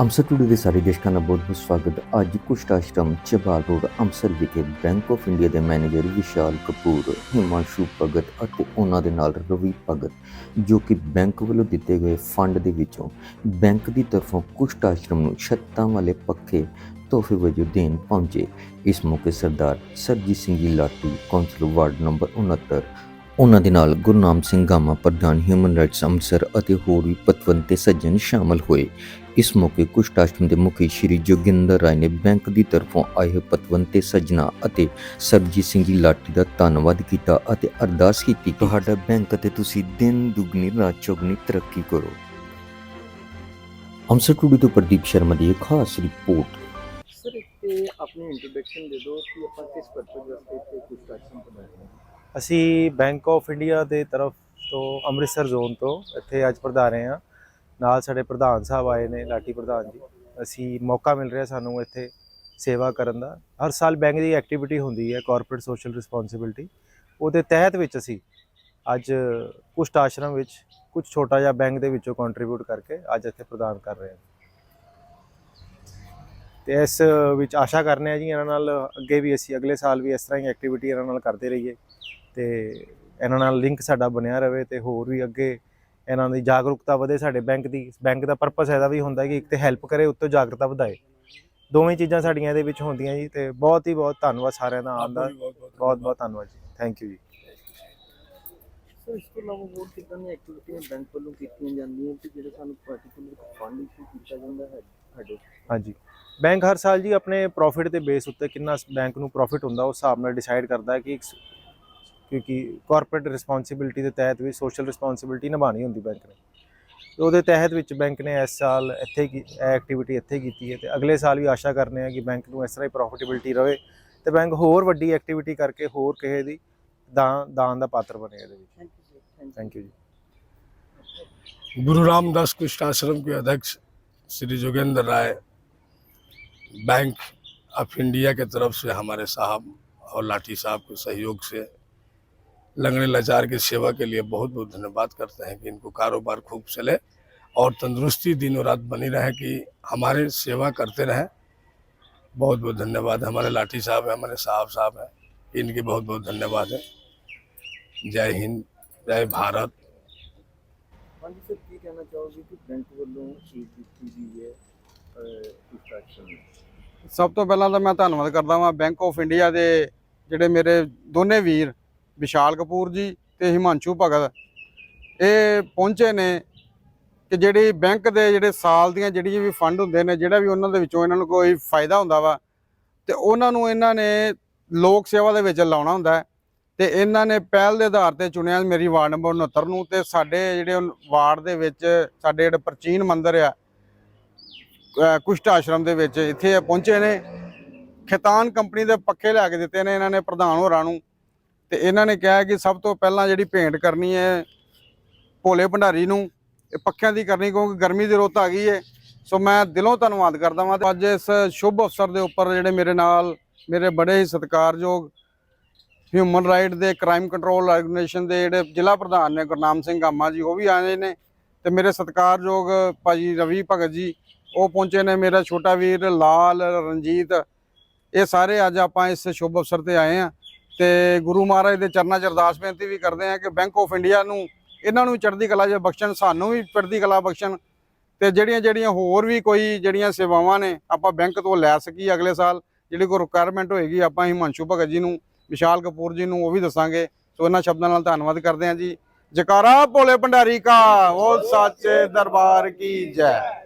Amritsar today ਦੇ ਸਾਰੇ ਦਰਸ਼ਕਾਂ ਦਾ ਬਹੁਤ ਬਹੁਤ ਸਵਾਗਤ। ਅੱਜ ਕੁਸ਼ਟ ਆਸ਼ਰਮ ਚਬਾਲ ਰੋਡ, ਅੰਮ੍ਰਿਤਸਰ ਵਿਖੇ ਬੈਂਕ ਆਫ ਇੰਡੀਆ ਦੇ ਮੈਨੇਜਰ ਵਿਸ਼ਾਲ ਕਪੂਰ, ਹਿਮਾਂਸ਼ੂ ਭਗਤ ਅਤੇ ਉਹਨਾਂ ਦੇ ਨਾਲ ਰਵੀ ਭਗਤ, ਜੋ ਕਿ ਬੈਂਕ ਵੱਲੋਂ ਦਿੱਤੇ ਗਏ ਫੰਡ ਦੇ ਵਿੱਚੋਂ ਬੈਂਕ ਦੀ ਤਰਫੋਂ ਕੁਸ਼ਟ ਆਸ਼ਰਮ ਨੂੰ ਛੱਤਾਂ ਵਾਲੇ ਪੱਖੇ ਤੋਹਫੇ ਵਜੋਂ ਦੇਣ ਪਹੁੰਚੇ। ਇਸ ਮੌਕੇ Sardar Surjit Singh ji ਲਾਟੀ councillor ward number 69 ਉਹਨਾਂ ਦੇ ਨਾਲ ਗੁਰਨਾਮ ਸਿੰਘ ਗਾਮਾ ਪ੍ਰਧਾਨ ਹਿਊਮਨ ਰਾਈਟਸ ਅੰਮ੍ਰਿਤਸਰ ਅਤੇ ਹੋਰ ਵੀ ਪਤਵੰਤੇ ਸੱਜਣ ਸ਼ਾਮਲ ਹੋਏ। ਇਸ ਮੌਕੇ ਕੁਸ਼ਟ ਆਸ਼ਰਮ ਦੇ ਮੁਖੀ ਸ਼੍ਰੀ ਜੋਗਿੰਦਰ ਰਾਏ ਨੇ ਬੈਂਕ ਦੀ ਤਰਫੋਂ ਆਏ ਪਤਵੰਤੇ ਸੱਜਣਾ ਅਤੇ ਸਰਜੀਤ ਸਿੰਘ ਜੀ ਲਾਟੀ ਦਾ ਧੰਨਵਾਦ ਕੀਤਾ ਅਤੇ ਅਰਦਾਸ ਕੀਤੀ ਤੁਹਾਡਾ ਬੈਂਕ ਅਤੇ ਤੁਸੀਂ ਦਿਨ ਦੁਗਣੀ, ਰਾਤ ਚੌਗਣੀ ਤਰੱਕੀ ਕਰੋ। ਅੰਮ੍ਰਿਤਸਰ ਟੂਡੀ ਤੋਂ ਪ੍ਰਦੀਪ ਸ਼ਰਮਾ ਦੀ ਖਾਸ ਰਿਪੋਰਟ। ਸਰ ਇੱਥੇ ਆਪਣੀ ਇੰਟਰੋਡਕਸ਼ਨ ਦੇ ਦਿਓ ਕਿ ਆਪਾਂ ਕਿਸ ਪਰਪਸ ਵਾਸਤੇ ਇੱਥੇ ਕੁਝ ਐਕਸ਼ਨ ਬਣਾਏ ਨੇ ਅਸੀਂ ਬੈਂਕ ਆਫ ਇੰਡੀਆ ਦੇ ਤਰਫ ਤੋਂ ਅੰਮ੍ਰਿਤਸਰ ਜ਼ੋਨ ਤੋਂ ਇੱਥੇ ਅੱਜ ਪਧਾਰੇ ਹਾਂ। ਨਾਲ ਸਾਡੇ ਪ੍ਰਧਾਨ ਸਾਹਿਬ ਆਏ ਨੇ ਲਾਟੀ ਪ੍ਰਧਾਨ ਜੀ। ਅਸੀਂ ਮੌਕਾ ਮਿਲ ਰਿਹਾ ਸਾਨੂੰ ਇੱਥੇ ਸੇਵਾ ਕਰਨ ਦਾ। ਹਰ ਸਾਲ ਬੈਂਕ ਦੀ ਐਕਟੀਵਿਟੀ ਹੁੰਦੀ ਹੈ ਕਾਰਪੋਰੇਟ ਸੋਸ਼ਲ ਰਿਸਪੌਂਸਿਬਿਲਟੀ ਉਹਦੇ ਤਹਿਤ ਵਿੱਚ ਅਸੀਂ ਅੱਜ ਕੁਸ਼ਟ ਆਸ਼ਰਮ ਵਿੱਚ ਕੁਝ ਛੋਟਾ ਜਿਹਾ ਬੈਂਕ ਦੇ ਵਿੱਚੋਂ ਕੰਟਰੀਬਿਊਟ ਕਰਕੇ ਅੱਜ ਇੱਥੇ ਪ੍ਰਦਾਨ ਕਰ ਰਹੇ ਹਾਂ। ਤੇ ਇਸ ਵਿੱਚ ਆਸ਼ਾ ਕਰਨੇ ਆ ਜੀ ਇਹਨਾਂ ਨਾਲ ਅੱਗੇ ਵੀ ਅਸੀਂ ਅਗਲੇ ਸਾਲ ਵੀ ਇਸ ਤਰ੍ਹਾਂ ਹੀ ਐਕਟੀਵਿਟੀ ਇਹਨਾਂ ਨਾਲ ਕਰਦੇ ਰਹੀਏ ਤੇ ਇਹਨਾਂ ਨਾਲ ਲਿੰਕ ਸਾਡਾ ਬਣਿਆ ਰਵੇ ਤੇ ਹੋਰ ਵੀ ਅੱਗੇ ਇਹਨਾਂ ਦੀ ਜਾਗਰੂਕਤਾ ਵਧੇ ਸਾਡੇ ਬੈਂਕ ਦੀ। ਬੈਂਕ ਦਾ ਪਰਪਸ ਇਹਦਾ ਵੀ ਹੁੰਦਾ ਕਿ ਇੱਕ ਤੇ ਹੈਲਪ ਕਰੇ ਉੱਤੋਂ ਜਾਗਰੂਕਤਾ ਵਧਾਏ। ਦੋਵੇਂ ਚੀਜ਼ਾਂ ਸਾਡੀਆਂ ਇਹਦੇ ਵਿੱਚ ਹੁੰਦੀਆਂ ਜੀ ਤੇ ਬਹੁਤ ਹੀ ਬਹੁਤ ਧੰਨਵਾਦ ਸਾਰਿਆਂ ਦਾ ਆਉਣ ਦਾ। ਬਹੁਤ ਬਹੁਤ ਧੰਨਵਾਦ। ਜੀ। ਥੈਂਕ ਯੂ ਜੀ। ਸਰ ਇਸ ਤੋਂ ਇਲਾਵਾ ਹੋਰ ਕਿੱਦਾਂ ਦੀਆਂ ਐਕਟੀਵਿਟੀਆਂ ਬੈਂਕ ਵੱਲੋਂ ਕੀਤੀਆਂ ਜਾਂਦੀਆਂ ਕਿ ਜਿਹੜੇ ਸਾਨੂੰ ਪਾਰਟਿਕੂਲਰ ਫੰਡ ਇਸ਼ੂ ਕੀਤਾ ਜਾਂਦਾ ਹੈ ਸਾਡੇ? ਹਾਂਜੀ। ਬੈਂਕ ਹਰ ਸਾਲ ਜੀ ਆਪਣੇ ਪ੍ਰੋਫਿਟ ਦੇ ਬੇਸ ਉੱਤੇ ਕਿੰਨਾ ਬੈਂਕ ਨੂੰ ਪ੍ਰੋਫਿਟ ਹੁੰਦਾ ਉਸ ਹਿਸਾਬ ਨਾਲ ਡਿਸਾਈਡ ਕਰਦਾ ਹੈ ਕਿ ਇੱਕ- ਕਿਉਂਕਿ ਕਾਰਪੋਰੇਟ ਰਿਸਪੌਂਸਿਬਿਲਟੀ ਦੇ ਤਹਿਤ ਵੀ ਸੋਸ਼ਲ ਰਿਸਪੌਂਸਿਬਿਲਟੀ ਨਿਭਾਉਣੀ ਹੁੰਦੀ ਬੈਂਕ ਨੇ ਤੇ ਉਹਦੇ ਤਹਿਤ ਵਿੱਚ ਬੈਂਕ ਨੇ ਇਸ ਸਾਲ ਇੱਥੇ ਕੀ ਐਕਟੀਵਿਟੀ ਇੱਥੇ ਕੀਤੀ ਹੈ ਤੇ ਅਗਲੇ ਸਾਲ ਵੀ ਆਸ਼ਾ ਕਰਨੇ ਆ ਕਿ ਬੈਂਕ ਨੂੰ ਇਸ ਤਰ੍ਹਾਂ ਹੀ ਪ੍ਰੋਫਿਟੇਬਿਲਟੀ ਰਵੇ ਤੇ ਬੈਂਕ ਹੋਰ ਵੱਡੀ ਐਕਟੀਵਿਟੀ ਕਰਕੇ ਹੋਰ ਕਿਸੇ ਦੀ ਦਾਨ ਦਾਨ ਦਾ ਪਾਤਰ ਬਣੇ ਇਹਦੇ ਵਿੱਚ thank you sir thank you ਜੀ गुरु रामदास कृष्ण आश्रम के अध्यक्ष श्री जोगेंद्र राय Bank of India के तरफ़ से हमारे साहब और लाठी साहब के सहयोग से लंगड़े लाचार की सेवा के लिए बहुत बहुत धन्यवाद करते हैं कि इनको कारोबार खूब चले और तंदुरुस्ती दिनों रात बनी रहे कि हमारे सेवा करते रहें। बहुत बहुत धन्यवाद। हमारे लाठी साहब हैं, हमारे साहब साहब हैं, इनके बहुत बहुत धन्यवाद है। जय हिंद, जय भारत। हाँ जी सर कहना चाहोगे कि बैंक वालों की है ਸਭ ਤੋਂ ਪਹਿਲਾਂ ਤਾਂ ਮੈਂ ਧੰਨਵਾਦ ਕਰਦਾ ਹਾਂ ਬੈਂਕ ਆਫ ਇੰਡੀਆ ਦੇ ਜਿਹੜੇ ਮੇਰੇ ਦੋਨੇ ਵੀਰ, ਵਿਸ਼ਾਲ ਕਪੂਰ ਜੀ ਤੇ ਹਿਮਾਂਸ਼ੂ ਭਗਤ, ਇਹ ਪਹੁੰਚੇ ਨੇ ਕਿ ਜਿਹੜੀ ਬੈਂਕ ਦੇ ਜਿਹੜੇ ਸਾਲ ਦੀਆਂ ਜਿਹੜੀਆਂ ਵੀ ਫੰਡ ਹੁੰਦੇ ਨੇ, ਜਿਹੜਾ ਵੀ ਉਹਨਾਂ ਦੇ ਵਿੱਚੋਂ ਇਹਨਾਂ ਨੂੰ ਕੋਈ ਫਾਇਦਾ ਹੁੰਦਾ ਵਾ, ਤੇ ਉਹਨਾਂ ਨੂੰ ਇਹਨਾਂ ਨੇ ਲੋਕ ਸੇਵਾ ਦੇ ਵਿੱਚ ਲਾਉਣਾ ਹੁੰਦਾ ਹੈ। ਤੇ ਇਹਨਾਂ ਨੇ ਪਹਿਲ ਦੇ ਆਧਾਰ ਤੇ ਚੁਣਿਆ ਮੇਰੀ ਵਾਰਡ ਨੰਬਰ 69 ਨੂੰ ਤੇ ਸਾਡੇ ਜਿਹੜੇ ਵਾਰਡ ਦੇ ਵਿੱਚ ਸਾਡੇ ਜਿਹੜੇ ਪ੍ਰਾਚੀਨ ਮੰਦਿਰ ਆ ਕੁਸ਼ਟ ਆਸ਼ਰਮ ਦੇ ਵਿੱਚ ਇੱਥੇ ਪਹੁੰਚੇ ਨੇ। ਖੇਤਾਨ ਕੰਪਨੀ ਦੇ ਪੱਖੇ ਲਿਆ ਕੇ ਦਿੱਤੇ ਨੇ ਇਹਨਾਂ ਨੇ, ਪ੍ਰਧਾਨ ਹੋਰਾਂ ਨੂੰ। ਤੇ ਇਹਨਾਂ ਨੇ ਕਿਹਾ ਕਿ ਸਭ ਤੋਂ ਪਹਿਲਾਂ ਜਿਹੜੀ ਭੇਂਟ ਕਰਨੀ ਹੈ ਭੋਲੇ ਭੰਡਾਰੀ ਨੂੰ, ਇਹ ਪੱਖਿਆਂ ਦੀ ਕਰਨੀ, ਕਿਉਂਕਿ ਗਰਮੀ ਦੀ ਰੁੱਤ ਆ ਗਈ ਹੈ ਸੋ ਮੈਂ ਦਿਲੋਂ ਧੰਨਵਾਦ ਕਰਦਾ ਹਾਂ ਅੱਜ ਇਸ ਸ਼ੁਭ ਅਵਸਰ ਦੇ ਉੱਪਰ ਜਿਹੜੇ ਮੇਰੇ ਨਾਲ, ਮੇਰੇ ਬੜੇ ਹੀ ਸਤਿਕਾਰਯੋਗ ਹਿਊਮਨ ਰਾਈਟ ਦੇ ਕ੍ਰਾਈਮ ਕੰਟਰੋਲ ਆਰਗੇਨਾਈਜੇਸ਼ਨ ਦੇ ਜਿਹੜੇ ਜ਼ਿਲ੍ਹਾ ਪ੍ਰਧਾਨ ਨੇ, ਗੁਰਨਾਮ ਸਿੰਘ ਗਾਮਾ ਜੀ, ਉਹ ਵੀ ਆਏ ਨੇ। ਤੇ ਮੇਰੇ ਸਤਿਕਾਰਯੋਗ ਭਾਜੀ ਰਵੀ ਭਗਤ ਜੀ ਉਹ ਪਹੁੰਚੇ ਨੇ ਮੇਰਾ ਛੋਟਾ ਵੀਰ ਲਾਲ, ਰਣਜੀਤ। ਇਹ ਸਾਰੇ ਅੱਜ ਆਪਾਂ ਇਸ ਸ਼ੁਭ ਅਵਸਰ ਤੇ ਆਏ ਆ ਤੇ ਗੁਰੂ ਮਹਾਰਾਜ ਦੇ ਚਰਨਾਂ 'ਚ ਅਰਦਾਸ ਬੇਨਤੀ ਵੀ ਕਰਦੇ ਆ ਕਿ ਬੈਂਕ ਆਫ ਇੰਡੀਆ ਨੂੰ, ਇਹਨਾਂ ਨੂੰ ਚੜ੍ਹਦੀ ਕਲਾ ਜੇ ਬਖਸ਼ਣ, ਸਾਨੂੰ ਵੀ ਚੜ੍ਹਦੀ ਕਲਾ ਬਖਸ਼ਣ ਤੇ ਜਿਹੜੀਆਂ ਜਿਹੜੀਆਂ ਹੋਰ ਵੀ ਕੋਈ ਜਿਹੜੀਆਂ ਸੇਵਾਵਾਂ ਨੇ, ਆਪਾਂ ਬੈਂਕ ਤੋਂ ਲੈ ਸਕੀ ਅਗਲੇ ਸਾਲ। ਜਿਹੜੀ ਕੋਈ ਰਿਕੁਆਇਰਮੈਂਟ ਹੋਏਗੀ, ਆਪਾਂ ਹਿਮਾਂਸ਼ੂ ਭਗਤ ਜੀ ਨੂੰ, ਵਿਸ਼ਾਲ ਕਪੂਰ ਜੀ ਨੂੰ ਉਹ ਵੀ ਦੱਸਾਂਗੇ। ਸੋ ਇਹਨਾਂ ਸ਼ਬਦਾਂ ਨਾਲ ਧੰਨਵਾਦ ਕਰਦੇ ਹਾਂ ਜੀ। ਜਕਾਰਾ ਭੋਲੇ ਭੰਡਾਰੀ ਕਾ ਉਹ ਸੱਚੇ ਦਰਬਾਰ ਕੀ ਜੈ।